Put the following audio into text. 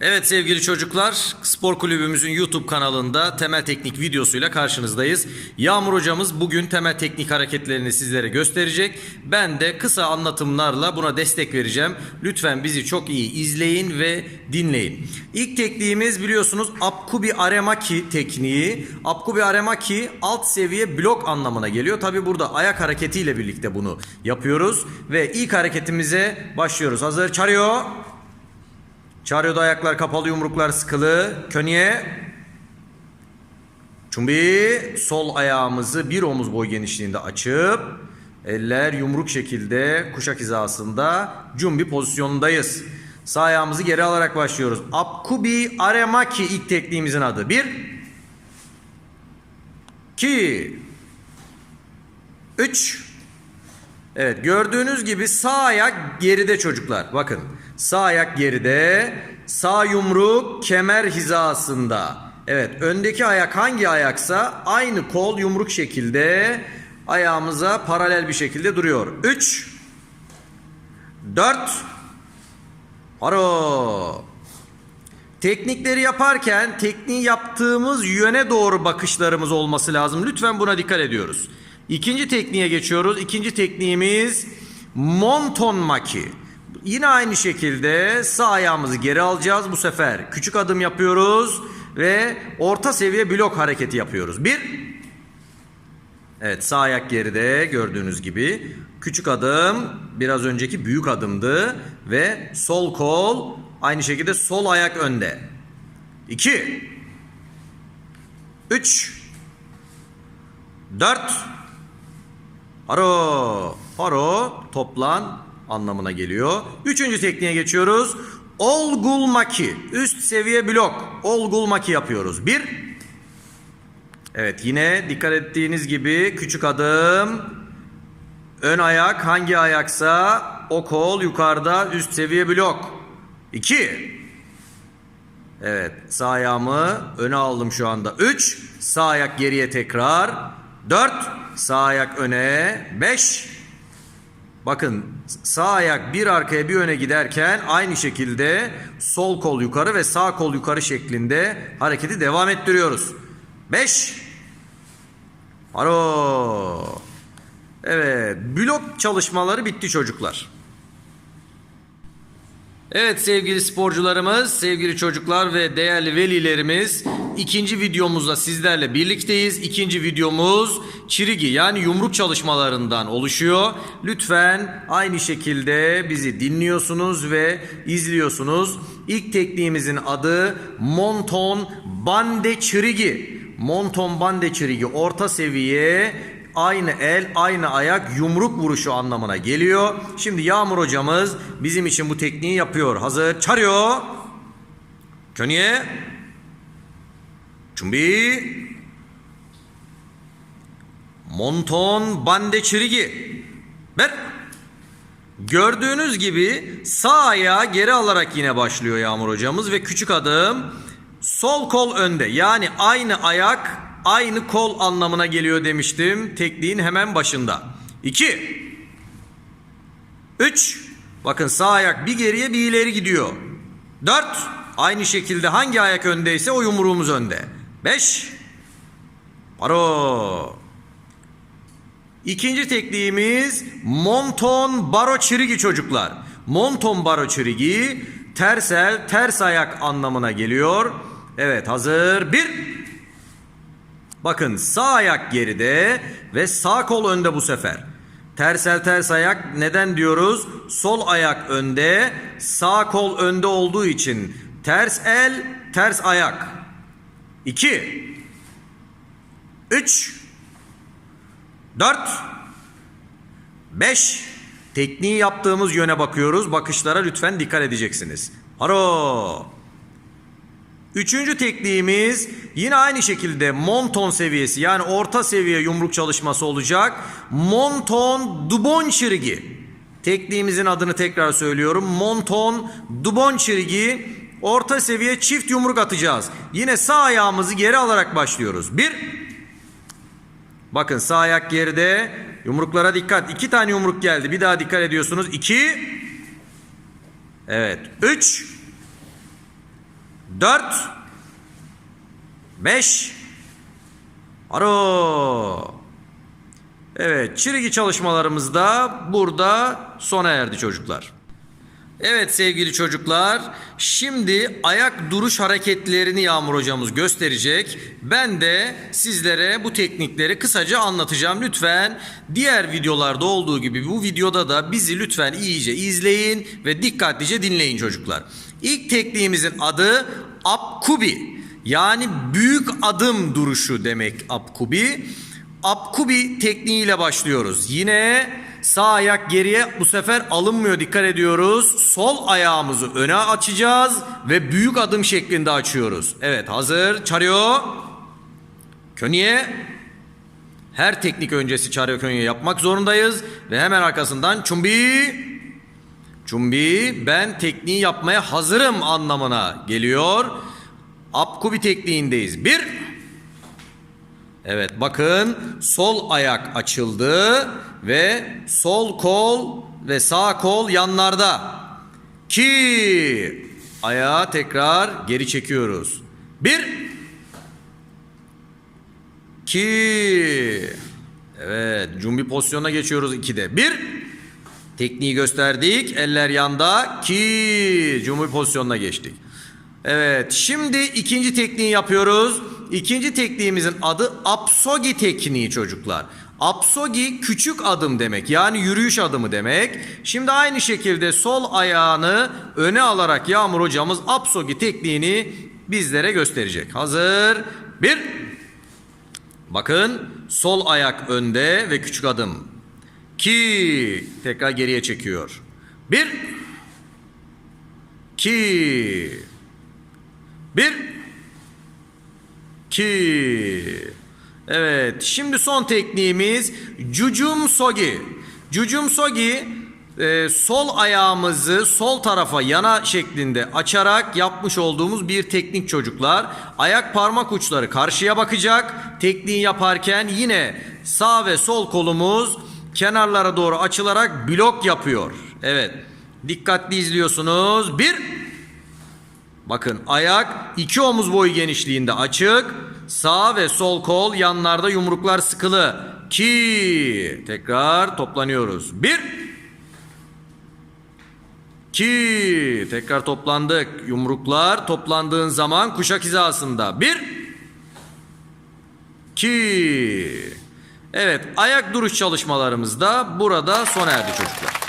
Evet sevgili çocuklar, spor kulübümüzün YouTube kanalında temel teknik videosuyla karşınızdayız. Yağmur hocamız bugün temel teknik hareketlerini sizlere gösterecek. Ben de kısa anlatımlarla buna destek vereceğim. Lütfen bizi çok iyi izleyin ve dinleyin. İlk tekniğimiz biliyorsunuz Apkubi Aremaki tekniği. Apkubi Aremaki alt seviye blok anlamına geliyor. Tabi burada ayak hareketiyle birlikte bunu yapıyoruz. Ve ilk hareketimize başlıyoruz. Hazır çarıyor. Çağrıyordu ayaklar kapalı yumruklar sıkılı. Könye. Çumbi. Sol ayağımızı bir omuz boy genişliğinde açıp eller yumruk şekilde kuşak hizasında cumbi pozisyonundayız. Sağ ayağımızı geri alarak başlıyoruz. Apkubi Aremaki ilk tekniğimizin adı. Bir. iki, Üç. Evet gördüğünüz gibi sağ ayak geride çocuklar. Bakın sağ ayak geride. Sağ yumruk kemer hizasında. Evet öndeki ayak hangi ayaksa aynı kol yumruk şekilde ayağımıza paralel bir şekilde duruyor. 3 4 Haro Teknikleri yaparken tekniği yaptığımız yöne doğru bakışlarımız olması lazım. Lütfen buna dikkat ediyoruz. İkinci tekniğe geçiyoruz. İkinci tekniğimiz monton maki. Yine aynı şekilde sağ ayağımızı geri alacağız. Bu sefer küçük adım yapıyoruz ve orta seviye blok hareketi yapıyoruz. Bir. Evet sağ ayak geride gördüğünüz gibi. Küçük adım biraz önceki büyük adımdı ve sol kol aynı şekilde sol ayak önde. 2 3 4 Haro Haro toplan anlamına geliyor. Üçüncü tekniğe geçiyoruz. Olgul maki. Üst seviye blok. Olgul maki yapıyoruz. Bir. Evet yine dikkat ettiğiniz gibi küçük adım. Ön ayak hangi ayaksa o kol yukarıda üst seviye blok. İki. Evet sağ ayağımı öne aldım şu anda. Üç. Sağ ayak geriye tekrar. Dört. Sağ ayak öne. Beş. Bakın sağ ayak bir arkaya bir öne giderken aynı şekilde sol kol yukarı ve sağ kol yukarı şeklinde hareketi devam ettiriyoruz. 5 Alo. Evet, blok çalışmaları bitti çocuklar. Evet sevgili sporcularımız, sevgili çocuklar ve değerli velilerimiz ikinci videomuzda sizlerle birlikteyiz. İkinci videomuz çirigi yani yumruk çalışmalarından oluşuyor. Lütfen aynı şekilde bizi dinliyorsunuz ve izliyorsunuz. İlk tekniğimizin adı Monton Bande Çirigi. Monton Bande Çirigi orta seviye aynı el, aynı ayak, yumruk vuruşu anlamına geliyor. Şimdi Yağmur hocamız bizim için bu tekniği yapıyor. Hazır. Çarıyor. Könye. Çumbi. Monton bande çirigi. Ver. Gördüğünüz gibi sağ ayağı geri alarak yine başlıyor Yağmur hocamız ve küçük adım sol kol önde. Yani aynı ayak aynı kol anlamına geliyor demiştim tekniğin hemen başında. 2 3 Bakın sağ ayak bir geriye bir ileri gidiyor. 4 Aynı şekilde hangi ayak öndeyse o yumruğumuz önde. 5 Paro İkinci tekniğimiz monton baro çirigi çocuklar. Monton baro çirigi ters el ters ayak anlamına geliyor. Evet hazır. Bir. Bakın sağ ayak geride ve sağ kol önde bu sefer. Ters el ters ayak neden diyoruz? Sol ayak önde, sağ kol önde olduğu için ters el, ters ayak. 2 3 4 5 Tekniği yaptığımız yöne bakıyoruz. Bakışlara lütfen dikkat edeceksiniz. Haro. Üçüncü tekniğimiz yine aynı şekilde monton seviyesi yani orta seviye yumruk çalışması olacak. Monton dubon çirigi. Tekniğimizin adını tekrar söylüyorum. Monton dubon çirigi orta seviye çift yumruk atacağız. Yine sağ ayağımızı geri alarak başlıyoruz. Bir. Bakın sağ ayak geride. Yumruklara dikkat. İki tane yumruk geldi. Bir daha dikkat ediyorsunuz. İki. Evet. Üç. 4 5 Aro. Evet, çirigi çalışmalarımız da burada sona erdi çocuklar. Evet sevgili çocuklar, şimdi ayak duruş hareketlerini Yağmur hocamız gösterecek. Ben de sizlere bu teknikleri kısaca anlatacağım. Lütfen diğer videolarda olduğu gibi bu videoda da bizi lütfen iyice izleyin ve dikkatlice dinleyin çocuklar. İlk tekniğimizin adı Apkubi. Yani büyük adım duruşu demek Apkubi. Apkubi tekniğiyle başlıyoruz. Yine sağ ayak geriye bu sefer alınmıyor dikkat ediyoruz. Sol ayağımızı öne açacağız ve büyük adım şeklinde açıyoruz. Evet hazır. Çarıyor. Könye. Her teknik öncesi çarıyor könye yapmak zorundayız. Ve hemen arkasından çumbi. Çumbi ben tekniği yapmaya hazırım anlamına geliyor. Apkubi tekniğindeyiz. Bir. Evet bakın sol ayak açıldı ve sol kol ve sağ kol yanlarda. Ki ayağı tekrar geri çekiyoruz. Bir. Ki. Evet cumbi pozisyonuna geçiyoruz ikide. Bir. Tekniği gösterdik. Eller yanda. Ki cumbi pozisyonuna geçtik. Evet şimdi ikinci tekniği yapıyoruz. İkinci tekniğimizin adı apsogi tekniği çocuklar. Apsogi küçük adım demek yani yürüyüş adımı demek. Şimdi aynı şekilde sol ayağını öne alarak Yağmur hocamız apsogi tekniğini bizlere gösterecek. Hazır. Bir. Bakın sol ayak önde ve küçük adım. Ki tekrar geriye çekiyor. Bir. Ki. Bir. Ki. Evet. Şimdi son tekniğimiz Cucum Sogi. Cucum Sogi e, sol ayağımızı sol tarafa yana şeklinde açarak yapmış olduğumuz bir teknik çocuklar. Ayak parmak uçları karşıya bakacak. Tekniği yaparken yine sağ ve sol kolumuz kenarlara doğru açılarak blok yapıyor. Evet. Dikkatli izliyorsunuz. Bir. Bakın ayak iki omuz boyu genişliğinde açık. Sağ ve sol kol yanlarda yumruklar sıkılı. Ki tekrar toplanıyoruz. Bir. Ki tekrar toplandık. Yumruklar toplandığın zaman kuşak hizasında. Bir. Ki. Evet ayak duruş çalışmalarımız da burada sona erdi çocuklar.